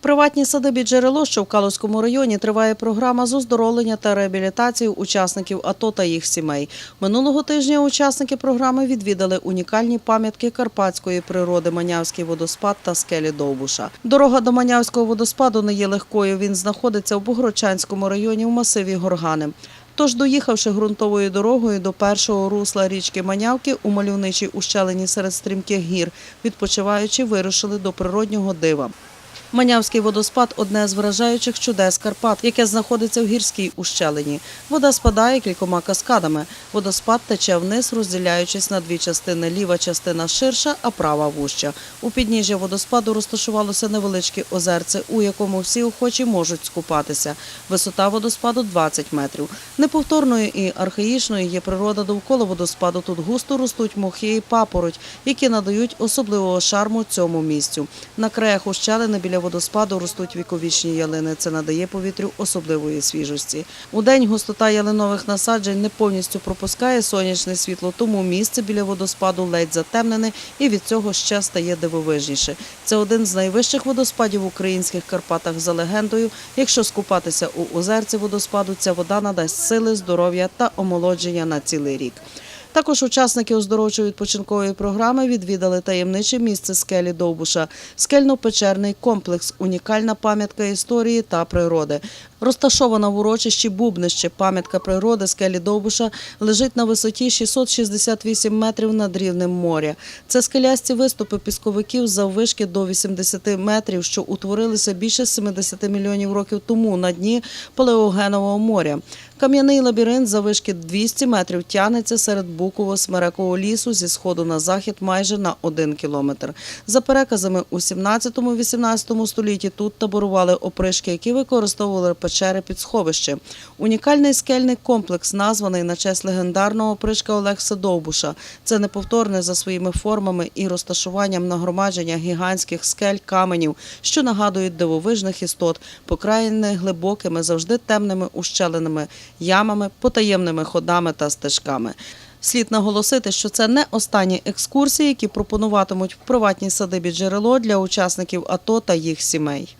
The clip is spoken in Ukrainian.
приватній садибі джерело, що в Калузькому районі триває програма з оздоровлення та реабілітації учасників АТО та їх сімей. Минулого тижня учасники програми відвідали унікальні пам'ятки карпатської природи Манявський водоспад та скелі Довбуша. Дорога до Манявського водоспаду не є легкою. Він знаходиться в Богородчанському районі в масиві Горгани. Тож, доїхавши ґрунтовою дорогою до першого русла річки Манявки у мальовничій ущелині серед стрімких гір, відпочиваючи, вирушили до природнього дива. Манявський водоспад одне з вражаючих чудес Карпат, яке знаходиться в гірській ущелині. Вода спадає кількома каскадами. Водоспад тече вниз, розділяючись на дві частини. Ліва частина ширша, а права вужча. У підніжжя водоспаду розташувалося невеличке озерце, у якому всі охочі можуть скупатися. Висота водоспаду 20 метрів. Неповторною і архаїчною є природа довкола водоспаду. Тут густо ростуть мохи і папороть, які надають особливого шарму цьому місцю. На краях ущелини біля водоспаду ростуть віковічні ялини. Це надає повітрю особливої свіжості. У день густота ялинових насаджень не повністю пропускає сонячне світло, тому місце біля водоспаду ледь затемнене і від цього ще стає дивовижніше. Це один з найвищих водоспадів в українських Карпатах за легендою. Якщо скупатися у озерці водоспаду, ця вода надасть сили, здоров'я та омолодження на цілий рік. Також учасники оздоровчої відпочинкової програми відвідали таємниче місце скелі Довбуша, скельно-печерний комплекс, унікальна пам'ятка історії та природи. Розташована в урочищі Бубнище, пам'ятка природи скелі Довбуша лежить на висоті 668 метрів над рівнем моря. Це скелясті виступи пісковиків заввишки до 80 метрів, що утворилися більше 70 мільйонів років тому на дні Палеогенового моря. Кам'яний лабіринт заввишки 200 метрів тягнеться серед буково-смерекового лісу зі сходу на захід майже на один кілометр. За переказами у 17-18 столітті тут таборували опришки, які використовували печери під сховище. Унікальний скельний комплекс, названий на честь легендарного опришка Олекса Довбуша. Це неповторне за своїми формами і розташуванням нагромадження гігантських скель каменів, що нагадують дивовижних істот, покраєних глибокими, завжди темними ущелинами, ямами, потаємними ходами та стежками. Слід наголосити, що це не останні екскурсії, які пропонуватимуть в приватній садибі джерело для учасників АТО та їх сімей.